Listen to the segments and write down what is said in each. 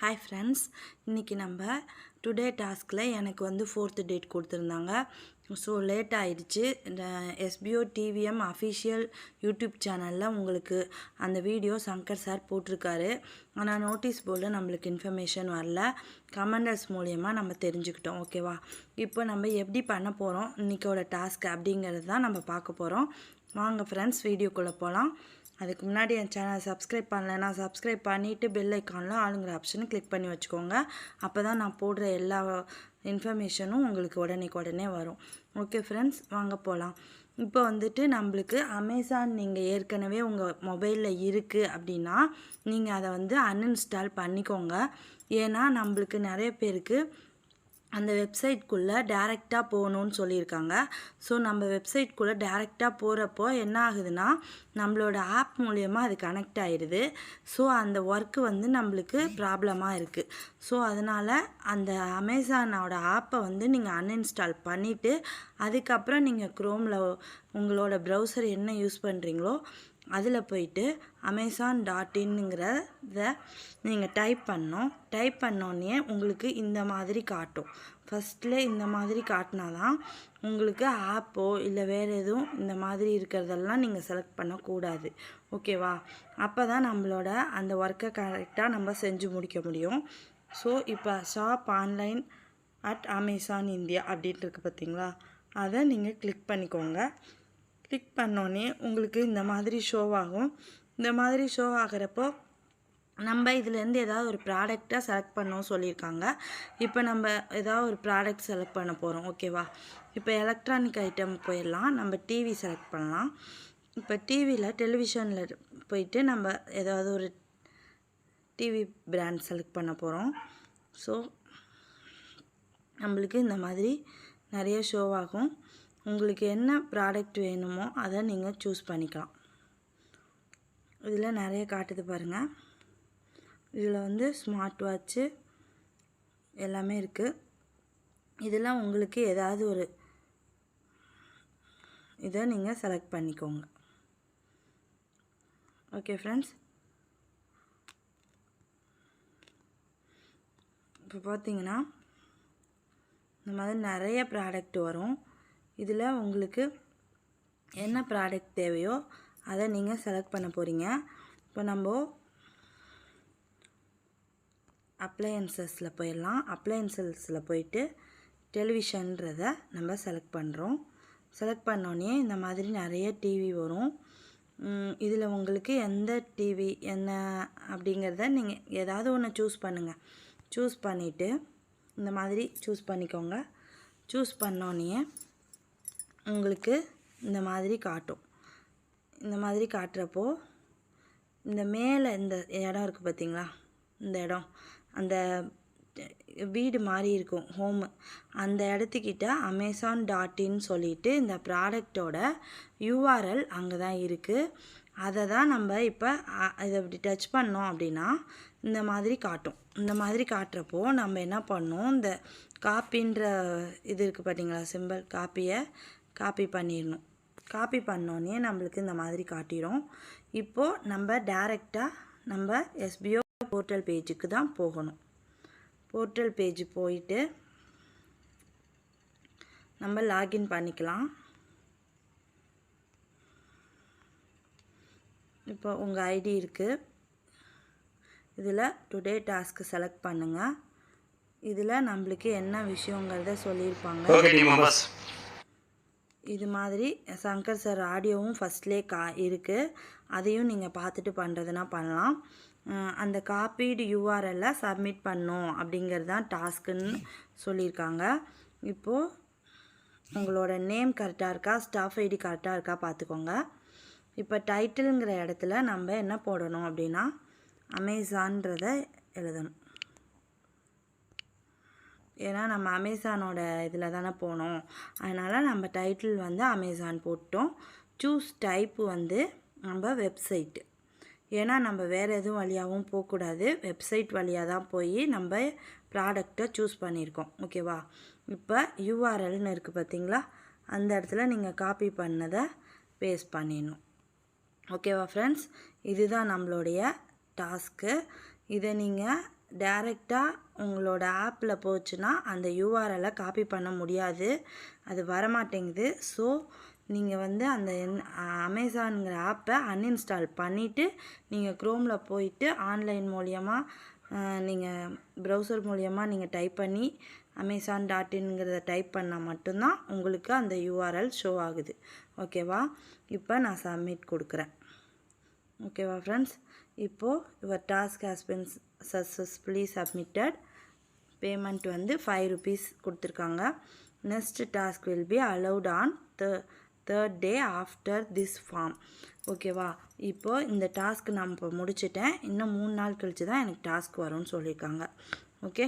Hi friends இன்றைக்கி நம்ம today டாஸ்கில் எனக்கு வந்து ஃபோர்த்து டேட் கொடுத்துருந்தாங்க. ஸோ லேட் ஆயிடுச்சு. இந்த எஸ்பிஓ டிவிஎம் அஃபிஷியல் யூடியூப் சேனலில் உங்களுக்கு அந்த வீடியோ சங்கர் சார் போட்டிருக்காரு. ஆனால் நோட்டீஸ் போர்டில் நம்மளுக்கு இன்ஃபர்மேஷன் வரல. கமெண்டர்ஸ் மூலியமாக நம்ம தெரிஞ்சுக்கிட்டோம். ஓகேவா இப்போ நம்ம எப்படி பண்ண போகிறோம் இன்றைக்கோட டாஸ்க் அப்படிங்கிறது தான் நம்ம பார்க்க போகிறோம் வாங்க ஃப்ரெண்ட்ஸ் வீடியோக்குள்ளே போகலாம் அதுக்கு முன்னாடி என் சேனலை சப்ஸ்கிரைப் பண்ணலைன்னா சப்ஸ்கிரைப் பண்ணிவிட்டு பெல் ஐக்கானில் ஆளுங்கிற ஆப்ஷனை கிளிக் பண்ணி வச்சுக்கோங்க. அப்போ தான் நான் போடுற எல்லா இன்ஃபர்மேஷனும் உங்களுக்கு உடனே உடனே வரும். ஓகே ஃப்ரெண்ட்ஸ் வாங்க போகலாம் இப்போ வந்துட்டு நம்மளுக்கு அமேசான் நீங்கள் ஏற்கனவே உங்கள் மொபைலில் இருக்குது அப்படின்னா நீங்கள் அதை வந்து அன்இன்ஸ்டால் பண்ணிக்கோங்க. ஏன்னா நம்மளுக்கு நிறைய பேருக்கு அந்த வெப்சைட்குள்ளே டேரெக்டாக போகணுன்னு சொல்லியிருக்காங்க. ஸோ நம்ம வெப்சைட்குள்ளே டேரெக்டாக போகிறப்போ என்ன ஆகுதுன்னா நம்மளோட ஆப் மூலயமா அது கனெக்ட் ஆயிடுது. ஸோ அந்த ஒர்க்கு வந்து நம்மளுக்கு ப்ராப்ளமாக இருக்குது ஸோ அதனால் அந்த அமேசானோட ஆப்பை வந்து நீங்கள் அன்இன்ஸ்டால் பண்ணிவிட்டு அதுக்கப்புறம் நீங்கள் க்ரோமில் உங்களோட ப்ரௌசர் என்ன யூஸ் பண்ணுறீங்களோ அதில் போயிட்டு அமேசான் டாட் இன்னுங்கிறத நீங்கள் டைப் பண்ணோம் டைப் பண்ணோன்னே உங்களுக்கு இந்த மாதிரி காட்டும். ஃபஸ்ட்டில் இந்த மாதிரி காட்டினா தான் உங்களுக்கு ஆப்போ இல்லை வேறு எதுவும் இந்த மாதிரி இருக்கிறதெல்லாம் நீங்கள் செலக்ட் பண்ணக்கூடாது. ஓகேவா அப்போ தான் நம்மளோட அந்த ஒர்க்கை கரெக்டாக நம்ம செஞ்சு முடிக்க முடியும். ஸோ இப்போ shop online at Amazon India அப்படின்ட்டுருக்கு பார்த்தீங்களா அதை நீங்கள் கிளிக் பண்ணிக்கோங்க. கிளிக் பண்ணோன்னே உங்களுக்கு இந்த மாதிரி ஷோ ஆகும். இந்த மாதிரி ஷோ ஆகிறப்போ நம்ம இதுலேருந்து ஏதாவது ஒரு ப்ராடக்டை செலக்ட் பண்ணோம் சொல்லியிருக்காங்க. இப்போ நம்ம ஏதாவது ஒரு ப்ராடக்ட் செலக்ட் பண்ண போகிறோம் ஓகேவா இப்போ எலக்ட்ரானிக் ஐட்டம் போயிடலாம் நம்ம டிவி செலக்ட் பண்ணலாம். இப்போ டிவியில் டெலிவிஷனில் போயிட்டு நம்ம ஏதாவது ஒரு டிவி பிராண்ட் செலக்ட் பண்ண போகிறோம் ஸோ நம்மளுக்கு இந்த மாதிரி நிறைய ஷோ ஆகும். உங்களுக்கு என்ன ப்ராடக்ட் வேணுமோ அதை நீங்கள் சூஸ் பண்ணிக்கலாம். இதில் நிறைய காட்டுது பாருங்கள் இதில் வந்து ஸ்மார்ட் வாட்ச்சு எல்லாமே இருக்குது இதில் உங்களுக்கு ஏதாவது ஒரு இதை நீங்கள் செலக்ட் பண்ணிக்கோங்க. ஓகே ஃப்ரெண்ட்ஸ் இப்போ பார்த்தீங்கன்னா இந்த மாதிரி நிறைய ப்ராடக்ட் வரும். இதில் உங்களுக்கு என்ன ப்ராடக்ட் தேவையோ அதை நீங்கள் செலக்ட் பண்ண போகிறீங்க இப்போ நம்ம அப்ளையன்சஸில் போயிடலாம். அப்ளையன்சஸில் போயிட்டு டெலிவிஷன்றதை நம்ம செலக்ட் பண்ணுறோம் செலக்ட் பண்ணோடனே இந்த மாதிரி நிறைய டிவி வரும். இதில் உங்களுக்கு எந்த டிவி என்ன அப்படிங்கிறத நீங்கள் ஏதாவது ஒன்று சூஸ் பண்ணுங்கள் சூஸ் பண்ணிவிட்டு இந்த மாதிரி சூஸ் பண்ணிக்கோங்க. சூஸ் பண்ணோன்னே உங்களுக்கு இந்த மாதிரி காட்டும். இந்த மாதிரி காட்டுறப்போ இந்த மேலே இந்த இடம் இருக்குது பார்த்தீங்களா இந்த இடம். அந்த வீடு மாதிரி இருக்கும் ஹோமு அந்த இடத்துக்கிட்ட அமேசான் டாட் இன் சொல்லிட்டு இந்த ப்ராடக்டோட யூஆர்எல் அங்கே தான் இருக்குது அதை தான் நம்ம இப்போ இதை இப்படி டச் பண்ணோம் அப்படின்னா இந்த மாதிரி காட்டும். இந்த மாதிரி காட்டுறப்போ நம்ம என்ன பண்ணோம்? இந்த காப்பின்ற இது இருக்குது பார்த்தீங்களா சிம்பிள் காப்பியை காப்பி பண்ணிடணும். காப்பி பண்ணோன்னே நம்மளுக்கு இந்த மாதிரி காட்டிடும் இப்போது நம்ம டேரெக்டாக நம்ம எஸ்பிஓ போர்ட்டல் பேஜுக்கு தான் போகணும். போர்ட்டல் பேஜ் போயிட்டு நம்ம லாகின் பண்ணிக்கலாம். இப்போ உங்கள் ஐடி இருக்குது இதில் டுடே டாஸ்க்கு செலக்ட் பண்ணுங்கள் இதில் நம்மளுக்கு என்ன விஷயங்கிறத சொல்லியிருப்பாங்க இது மாதிரி சங்கர் சார் ஆடியோவும் ஃபஸ்ட்லே கா இருக்குது அதையும் நீங்கள் பார்த்துட்டு பண்ணுறதுனா பண்ணலாம். அந்த காப்பீடு யூஆர்எல்ல சப்மிட் பண்ணும் அப்படிங்கிறது தான் டாஸ்க்குன்னு சொல்லியிருக்காங்க. இப்போது உங்களோட நேம் கரெக்டாக இருக்கா ஸ்டாஃப் ஐடி கரெக்டாக இருக்கா பார்த்துக்கோங்க. இப்போ டைட்டிலுங்கிற இடத்துல நம்ம என்ன போடணும் அப்படின்னா அமேசான்றதை எழுதணும். ஏன்னா நம்ம அமேசானோட இதில் தானே போனோம். அதனால் நம்ம டைட்டில் வந்து அமேசான் போட்டோம். சூஸ் டைப்பு வந்து நம்ம வெப்சைட்டு ஏன்னா நம்ம வேறு எதுவும் வழியாகவும் போகக்கூடாது. வெப்சைட் வழியாக தான் போய் நம்ம ப்ராடக்டை சூஸ் பண்ணியிருக்கோம். ஓகேவா இப்போ யூஆர்எல்னு இருக்குது பார்த்தீங்களா அந்த இடத்துல நீங்கள் காப்பி பண்ணதை பேஸ்ட் பண்ணிடணும். ஓகேவா ஃப்ரெண்ட்ஸ் இதுதான் நம்மளுடைய டாஸ்க்கு இதை நீங்கள் டேரெக்டாக உங்களோட ஆப்பில் போச்சுன்னா அந்த யூஆர்எல்லை காப்பி பண்ண முடியாது. அது வரமாட்டேங்குது. ஸோ நீங்கள் வந்து அந்த அமேசானுங்கிற ஆப்பை அன்இன்ஸ்டால் பண்ணிவிட்டு நீங்கள் க்ரோமில் போயிட்டு ஆன்லைன் மூலியமாக நீங்கள் ப்ரௌசர் மூலியமாக நீங்கள் டைப் பண்ணி அமேசான் டாட் இன்ங்கிறத டைப் பண்ணால் மட்டும்தான் உங்களுக்கு அந்த யூஆர்எல் ஷோ ஆகுது. ஓகேவா? இப்போ நான் சப்மிட் கொடுக்குறேன். ஓகேவா ஃப்ரெண்ட்ஸ் இப்போது your task has successfully submitted payment வந்து ஃபைவ் ருபீஸ் கொடுத்துருக்காங்க. Next task will be allowed on the third day after this form ஓகேவா இப்போது இந்த டாஸ்க் நான் இப்போ முடிச்சிட்டேன். இன்னும் மூணு நாள் கழிச்சு தான் எனக்கு டாஸ்க் வரும்னு சொல்லியிருக்காங்க ஓகே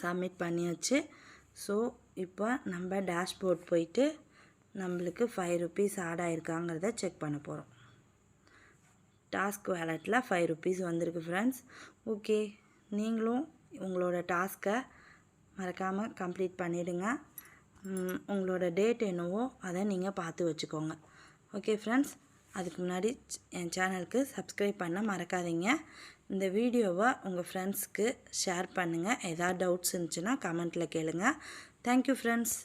சப்மிட் பண்ணியாச்சு. ஸோ இப்போ நம்ம டேஷ்போர்ட் போயிட்டு நம்மளுக்கு ஃபைவ் ருபீஸ் ஆட் ஆயிருக்காங்கிறத செக் பண்ண போகிறோம் டாஸ்க் வேலெட்டில் ஃபைவ் ருபீஸ் வந்திருக்கு ஃப்ரெண்ட்ஸ் ஓகே நீங்களும் உங்களோட டாஸ்க்கை மறக்காமல் கம்ப்ளீட் பண்ணிவிடுங்க உங்களோட டேட் என்னவோ அதை நீங்கள் பார்த்து வச்சுக்கோங்க. ஓகே ஃப்ரெண்ட்ஸ் அதுக்கு முன்னாடி என் சேனலுக்கு சப்ஸ்கிரைப் பண்ண மறக்காதீங்க. இந்த வீடியோவை உங்கள் ஃப்ரெண்ட்ஸ்க்கு ஷேர் பண்ணுங்கள் ஏதாவது டவுட்ஸ் இருந்துச்சுன்னா கமெண்ட்டில் கேளுங்க. Thank you friends